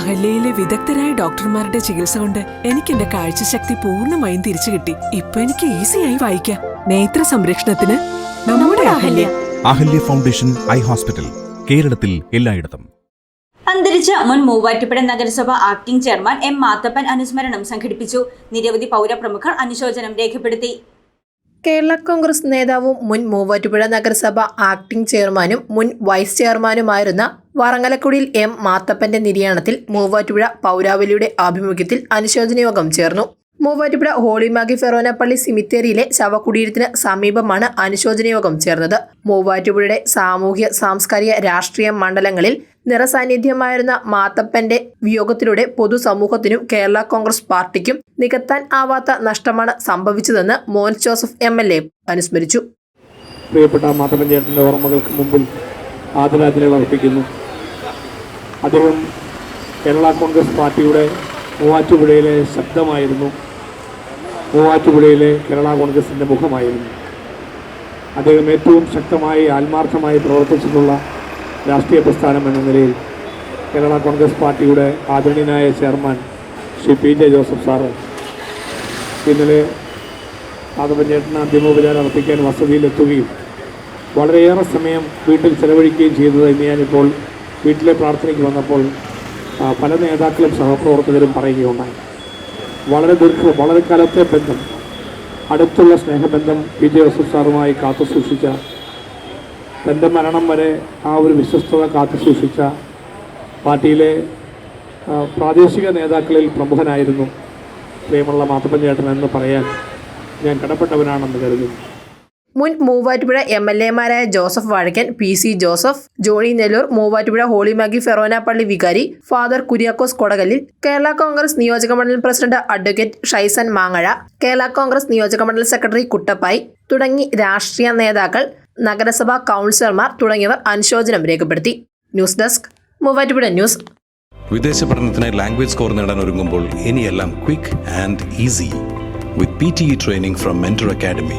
അഹല്യയിലെ വിദഗ്ധരായ ഡോക്ടർമാരുടെ ചികിത്സ കൊണ്ട് എനിക്ക് എന്റെ കാഴ്ചശക്തി പൂർണമായും തിരിച്ചു കിട്ടി. ഇപ്പൊ എനിക്ക് ഈസിയായി വായിക്കാം. നേത്ര സംരക്ഷണത്തിന് നമ്മുടെ Ahalya. Ahalya foundation eye hospital കേരളത്തിൽ എല്ലായിടത്തും. അന്തരിച്ച മുൻ മൂവാറ്റുപുഴ നഗരസഭ ആക്ടിംഗ് ചെയർമാൻ എം മാത്തപ്പൻ അനുസ്മരണം സംഘടിപ്പിച്ചു. നിരവധി പൗരപ്രമുഖർ അനുശോചനം രേഖപ്പെടുത്തി. കേരള കോൺഗ്രസ് നേതാവും മുൻ മൂവാറ്റുപുഴ നഗരസഭ ആക്ടിംഗ് ചെയർമാനും മുൻ വൈസ് ചെയർമാനുമായിരുന്ന വറങ്ങലക്കുടിയിൽ എം മാത്തപ്പന്റെ നിര്യാണത്തിൽ മൂവാറ്റുപുഴ പൗരാവലിയുടെ ആഭിമുഖ്യത്തിൽ അനുശോചന യോഗം ചേർന്നു. മൂവാറ്റുപുഴ ഹോളിമാഗി ഫെറോന പള്ളി സിമിത്തേരിയിലെ ശവകുടീരത്തിന് സമീപമാണ് അനുശോചന യോഗം ചേർന്നത്. മൂവാറ്റുപുഴയുടെ സാമൂഹ്യ സാംസ്കാരിക രാഷ്ട്രീയ മണ്ഡലങ്ങളിൽ നിറസാന്നിധ്യമായിരുന്ന മാത്തപ്പന്റെ വിയോഗത്തിലൂടെ പൊതുസമൂഹത്തിനും കേരള കോൺഗ്രസ് പാർട്ടിക്കും നികത്താൻ ആവാത്ത നഷ്ടമാണ് സംഭവിച്ചതെന്ന് മോൻ ജോസഫ് എം എൽ എ അനുസ്മരിച്ചു. പ്രിയപ്പെട്ട മാത്തപ്പൻ ചേട്ടന്റെ ഓർമ്മകൾക്ക് മുമ്പിൽ ആദരാഞ്ജലികൾ അർപ്പിക്കുന്നു. അദ്ദേഹം കേരള കോൺഗ്രസ് പാർട്ടിയുടെ മൂവാറ്റുപുഴയിലെ ശബ്ദമായിരുന്നു. മൂവാറ്റുപുഴയിലെ കേരള കോൺഗ്രസിന്റെ മുഖമായിരുന്നു. അദ്ദേഹം ഏറ്റവും ശക്തമായി ആത്മാർത്ഥമായി പ്രവർത്തിച്ചിട്ടുള്ള രാഷ്ട്രീയ പ്രസ്ഥാനം എന്ന നിലയിൽ കേരള കോൺഗ്രസ് പാർട്ടിയുടെ ആദരണീയനായ chairman Shri P J Joseph sir ഇന്നലെ മാധവൻ ചേട്ടന് അന്തിമോപചാരം അർപ്പിക്കാൻ വസതിയിലെത്തുകയും വളരെയേറെ സമയം വീട്ടിൽ ചെലവഴിക്കുകയും ചെയ്തത് എന്ന് ഞാനിപ്പോൾ വീട്ടിലെ പ്രാർത്ഥനയ്ക്ക് വന്നപ്പോൾ പല നേതാക്കളും സഹപ്രവർത്തകരും പറയുകയുണ്ടായി. വളരെ ദീർഘവും വളരെ കാലത്തെ ബന്ധം. അടുത്തുള്ള സ്നേഹബന്ധം ജോസഫ് സാറുമായി കാത്തു സൂക്ഷിച്ച തന്റെ മരണം വരെ ആ ഒരു വിശ്വസ്തത കാത്തു സൂക്ഷിച്ച പാർട്ടിയിലെ പ്രാദേശിക നേതാക്കളിൽ പ്രമുഖനായിരുന്നു പ്രിയമുള്ള മാത്തപ്പൻ ചേട്ടൻ എന്ന് പറയാൻ ഞാൻ കടപ്പെട്ടവനാണെന്ന് കരുതുന്നു. മുൻ Muvattupuzha M L എമാരായ Joseph Vazhakkan P C Joseph Johnny Nellore Muvattupuzha Holy Magi Forane പള്ളി വികാരി ഫാദർ കുര്യാക്കോസ് കൊടകലിൽ കേരള കോൺഗ്രസ് നിയോജക മണ്ഡലം പ്രസിഡന്റ് അഡ്വക്കേറ്റ് ഷൈസൻ മാങ്ങഴ കേരള കോൺഗ്രസ് നിയോജക മണ്ഡലം സെക്രട്ടറി കുട്ടപ്പായി തുടങ്ങി രാഷ്ട്രീയ നേതാക്കൾ നഗരസഭാ കൗൺസിലർമാർ തുടങ്ങിയവർ അനുശോചനം രേഖപ്പെടുത്തി. News desk Muvattupuzha news. വിദേശ പഠനത്തിന് ലാംഗ്വേജ് സ്കോർ നേടാൻ ഒരുങ്ങുമ്പോൾ ഇനിയെല്ലാം quick and easy. With P T E training from Mentor Academy